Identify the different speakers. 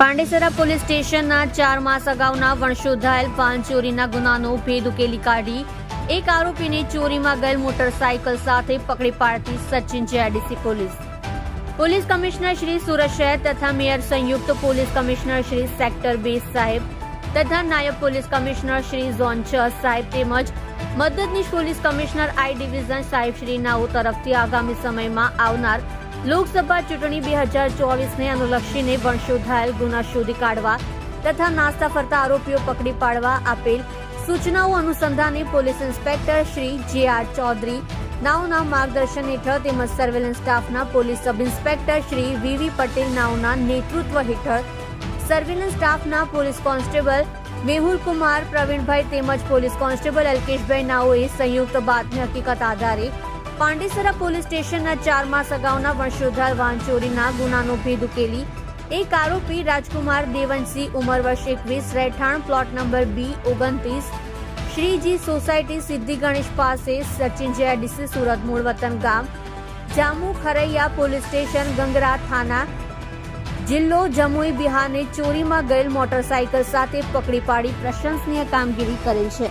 Speaker 1: Pandesara police સ્ટેશનના ચાર માસ અગાઉના વણશોધાયેલ પાન ચોરીના ગુનાનો ભેદ ઉકેલી કાઢી એક આરોપીને ચોરીમાં ગયેલ મોટરસાયકલ સાથે પકડી પાડતી Sachin GIDC police. Police commissioner Shri Surat શહેર તથા મેયર સંયુક્ત પોલીસ કમિશનર શ્રી સેક્ટર બે સાહેબ તથા નાયબ પોલીસ કમિશનર શ્રી ઝોન છ સાહેબ તેમજ મદદનીશ પોલીસ કમિશનર આઈ ડિવિઝન સાહેબ શ્રી નાઓ તરફથી આગામી સમયમાં આવનાર લોકસભા ચૂંટણી બે હજાર ચોવીસને અનુલક્ષીને વંશોધાયેલ ગુના શોધી કાઢવા તથા નાસ્તા ફરતા આરોપીઓ પકડી પાડવા આપેલ સૂચનાઓ અનુસંધાને પોલીસ ઇન્સ્પેક્ટર શ્રી જે આર ચૌધરી, નાઓના માર્ગદર્શન હેઠળ તેમજ સર્વેલન્સ સ્ટાફના police sub inspector Shri V V Patel નાઓના નેતૃત્વ હેઠળ સર્વેલન્સ સ્ટાફના પોલીસ કોન્સ્ટેબલ મેહુલ કુમાર, પ્રવીણભાઈ તેમજ પોલીસ કોન્સ્ટેબલ અલ્કેશભાઈ નાઓએ સંયુક્ત બાતમી હકીકત આધારે પાંડેસરા પોલીસ સ્ટેશનના ચાર માસ અગાઉના વંશોદ્ધાર વાહન ચોરીના ગુનાનો ભેદ ઉકેલી. એક આરોપી રાજકુમાર દેવનસિંહ, ઉંમર વર્ષ એકવીસ, રહેઠાણ પ્લોટ નંબર બી, ઓગણત્રીસ, શ્રીજી સોસાયટી સિદ્ધિ ગણેશ પાસે, સચિન જયાડીસી સુરત મૂળ વતન ગામ, જામુ ખરૈયા પોલીસ સ્ટેશન, ગંગરા થાના, જિલ્લો જમુઈ બિહારને ચોરીમાં ગયેલ મોટરસાયકલ સાથે પકડી પાડી પ્રશંસનીય કામગીરી કરેલ છે.